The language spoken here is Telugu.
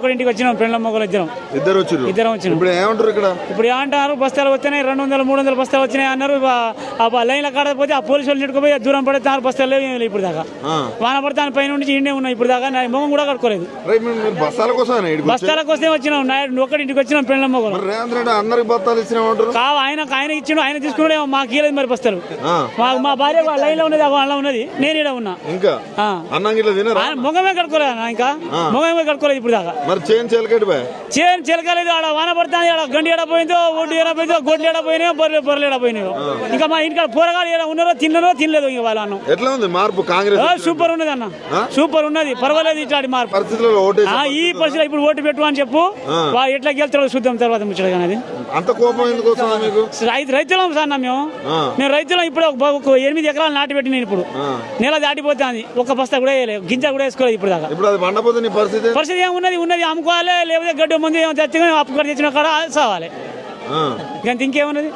ఒకటింటికి వచ్చినాం పెళ్ళ మొగలు ఇద్దరం ఇద్దరు వచ్చారు ఇద్దరం వచ్చినాం. ఇప్పుడు ఏమంటారు ఇక్కడ? ఇప్పుడు ఏమంటారు బస్తాలు వచ్చినాయి రెండు వందలు మూడు వందల బస్తాలు వచ్చినాయి అన్నారు. ఆ- ఆ లైన్ల కాడపోతే ఆ పోలీసు వాళ్ళు నెట్టుకుపోయి దూరం పడితే ఆరు బస్తాలు లేవు ఇప్పుడు దాకా. వాన పడతాను పైన నుంచి ఇండే ఉన్నాయి ఇప్పుడు దాకా. నా మొగం కూడా కట్టుకోలేదు బస్తాల కోసం బస్తాల కోసమే వచ్చినాం. నాయుడు ఒక్కటింటికి వచ్చినాం పెళ్ళ మొగలు. రేవంత్ రెడ్డి అందరికి బస్తాలు ఇచ్చినామంటారు? కావు ఆయన ఆయన ఇచ్చిండు ఆయన తీసుకున్నాడు. మాకు ఇయ్యలేదు మరి బస్తాలు. మా భార్య లైన్లో ఉన్నది అలా ఉన్నది. నేను ఇక్కడ ఉన్నా. ఇంకా? ఆ. అన్నం గిట్ల తినరా? ఆయన మొగమే కట్టుకోలేదు ఇంకా. మొగమే కట్టుకోలేదు ఇప్పుడు దాకా. మరి చేను చేలకటి చేను చిలకలేదు ఆడ వాన పడుతుంది ఆడ గండి ఎడ పోయిందో ఒడ్డు ఎడ పోయిందో గొడ్లు ఎడ పోయినాయో బొర్రె బొర్రెలు ఎడ పోయినాయో. ఇంకా మా ఇంటికాడ పోరగాడు ఎడ ఉన్నారో తిన్నారో తినలేదు ఇంకా వాళ్ళ అన్నం. ఎట్లా ఉంది మార్పు కాంగ్రెస్? సూపర్ ఉన్నది అన్న. సూపర్ ఉన్నది పర్వాలేదు ఇట్లాంటి మార్పు. ఈ పరిస్థితిలో ఇప్పుడు ఓటు పెట్టు అని చెప్పు. ఎట్లా గెలుతాడో చూద్దాం తర్వాత ముచ్చట కానీ అంత కోపం రైతు రైతులం సార్ మేము. మేము రైతులం ఇప్పుడు ఒక ఎనిమిది ఎకరాలు నాటి పెట్టి నేను ఇప్పుడు. నెల దాటిపోతుంది. ఒక బస్తా కూడా వేయలేదు గింజ కూడా వేసుకోలేదు ఇప్పుడు దాకా ఇప్పుడు అది పరిస్థితి? పరిస్థితి ఏమున్నది? ఉన్నది అమ్ముకోవాలి లేకపోతే గడ్డ ముందు తెచ్చుకొని అప్పు కట్టి తెచ్చిన కాడ సావాలి. ఇంకేమున్నది.